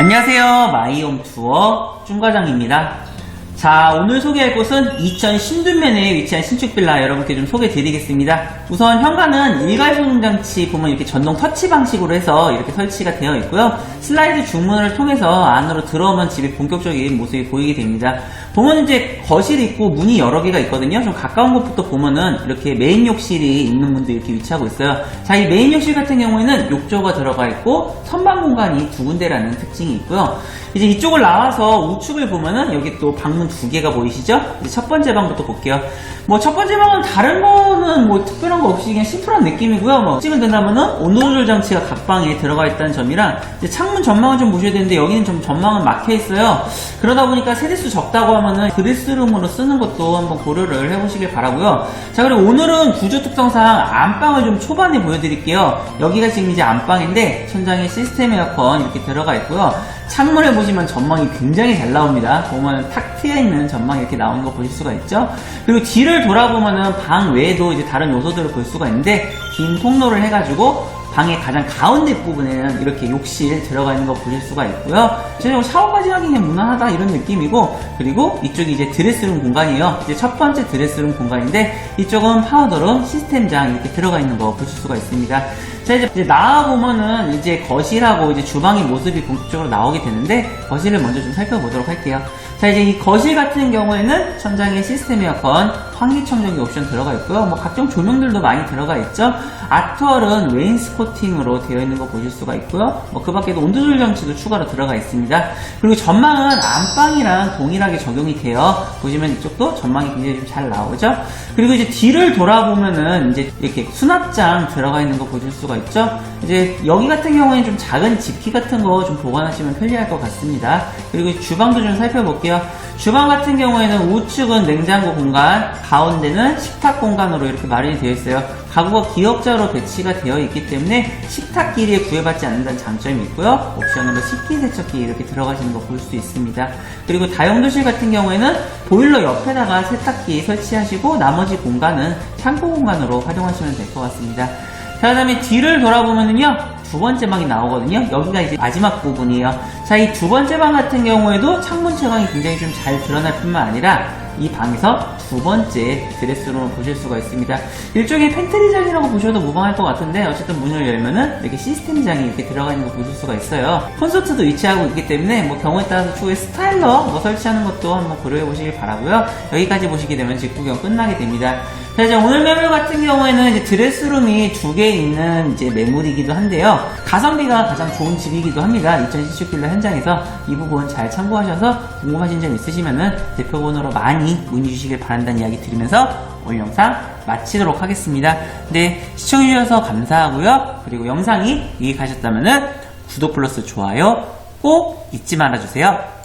안녕하세요. 마이홈 투어 trung 과장입니다. 자, 오늘 소개할 곳은 이천 신둔면에 위치한 신축 빌라 여러분께 좀 소개해 드리겠습니다. 우선 현관은 일괄 소등 장치 보면 이렇게 전동 터치 방식으로 해서 이렇게 설치가 되어 있고요. 슬라이드 중문을 통해서 안으로 들어오면 집의 본격적인 모습이 보이게 됩니다. 보면 이제 거실이 있고 문이 여러 개가 있거든요. 좀 가까운 곳부터 보면은 이렇게 메인 욕실이 있는 문도 이렇게 위치하고 있어요. 자, 이 메인 욕실 같은 경우에는 욕조가 들어가 있고 선반 공간이 두 군데라는 특징이 있고요. 이제 이쪽을 나와서 우측을 보면은 여기 또 방문 두 개가 보이시죠? 이제 첫 번째 방부터 볼게요. 뭐 첫 번째 방은 다른 거는 뭐 특별한 거 없이 그냥 심플한 느낌이고요. 뭐 찍을 된다면은 온도 조절 장치가 각 방에 들어가 있다는 점이랑 이제 창문 전망을 좀 보셔야 되는데 여기는 좀 전망은 막혀 있어요. 그러다 보니까 세대수 적다고 하면은 드레스룸으로 쓰는 것도 한번 고려를 해보시길 바라고요. 자 그리고 오늘은 구조 특성상 안방을 좀 초반에 보여드릴게요. 여기가 지금 이제 안방인데 천장에 시스템 에어컨 이렇게 들어가 있고요. 창문을 보시면 전망이 굉장히 잘 나옵니다. 보면 탁 트여 있는 전망이 이렇게 나오는 거 보실 수가 있죠. 그리고 뒤를 돌아보면은 방 외에도 이제 다른 요소들을 볼 수가 있는데 긴 통로를 해가지고 방의 가장 가운데 부분에는 이렇게 욕실 들어가 있는 거 보실 수가 있고요. 전체적으로 샤워까지 하기 그냥 무난하다 이런 느낌이고 그리고 이쪽이 이제 드레스룸 공간이에요. 이제 첫 번째 드레스룸 공간인데 이쪽은 파우더룸 시스템장 이렇게 들어가 있는 거 보실 수가 있습니다. 자 이제, 이제 나와 보면은 이제 거실하고 이제 주방의 모습이 본격적으로 나오게 되는데 거실을 먼저 좀 살펴보도록 할게요. 자 이제 이 거실 같은 경우에는 천장에 시스템 에어컨, 환기청정기 옵션 들어가 있고요. 뭐 각종 조명들도 많이 들어가 있죠. 아트월은 웨인스코팅으로 되어 있는 거 보실 수가 있고요. 뭐 그 밖에도 온도 조절 장치도 추가로 들어가 있습니다. 그리고 전망은 안방이랑 동일하게 적용이 되어 보시면 이쪽도 전망이 굉장히 좀 잘 나오죠. 그리고 이제 뒤를 돌아보면은 이제 이렇게 수납장 들어가 있는 거 보실 수가 있죠. 이제 여기 같은 경우에는 좀 작은 집기 같은 거 좀 보관하시면 편리할 것 같습니다. 그리고 주방도 좀 살펴볼게요. 주방 같은 경우에는 우측은 냉장고 공간, 가운데는 식탁 공간으로 이렇게 마련이 되어 있어요. 가구가 기역자로 배치가 되어 있기 때문에 식탁끼리에 구애받지 않는다는 장점이 있고요. 옵션으로 식기 세척기 이렇게 들어가시는 거 볼 수 있습니다. 그리고 다용도실 같은 경우에는 보일러 옆에다가 세탁기 설치하시고 나머지 공간은 창고 공간으로 활용하시면 될 것 같습니다. 자, 그 다음에 뒤를 돌아보면은요, 두 번째 방이 나오거든요. 여기가 이제 마지막 부분이에요. 자, 이 두 번째 방 같은 경우에도 창문 채광이 굉장히 좀 잘 드러날 뿐만 아니라 이 방에서 두 번째 드레스룸을 보실 수가 있습니다. 일종의 팬트리장이라고 보셔도 무방할 것 같은데 어쨌든 문을 열면은 이렇게 시스템장이 이렇게 들어가 있는 거 보실 수가 있어요. 콘서트도 위치하고 있기 때문에 뭐 경우에 따라서 추후에 스타일러 뭐 설치하는 것도 한번 고려해 보시길 바라고요. 여기까지 보시게 되면 집 구경 끝나게 됩니다. 자, 이제 오늘 매물 같은 경우에는 이제 드레스룸이 두 개 있는 이제 매물이기도 한데요. 가성비가 가장 좋은 집이기도 합니다. 2017 빌라 현장에서 이 부분 잘 참고하셔서 궁금하신 점 있으시면은 대표 번호로 많이 문의 주시길 바란다는 이야기 드리면서 오늘 영상 마치도록 하겠습니다. 네, 시청해주셔서 감사하고요. 그리고 영상이 유익하셨다면은 구독 플러스 좋아요 꼭 잊지 말아주세요.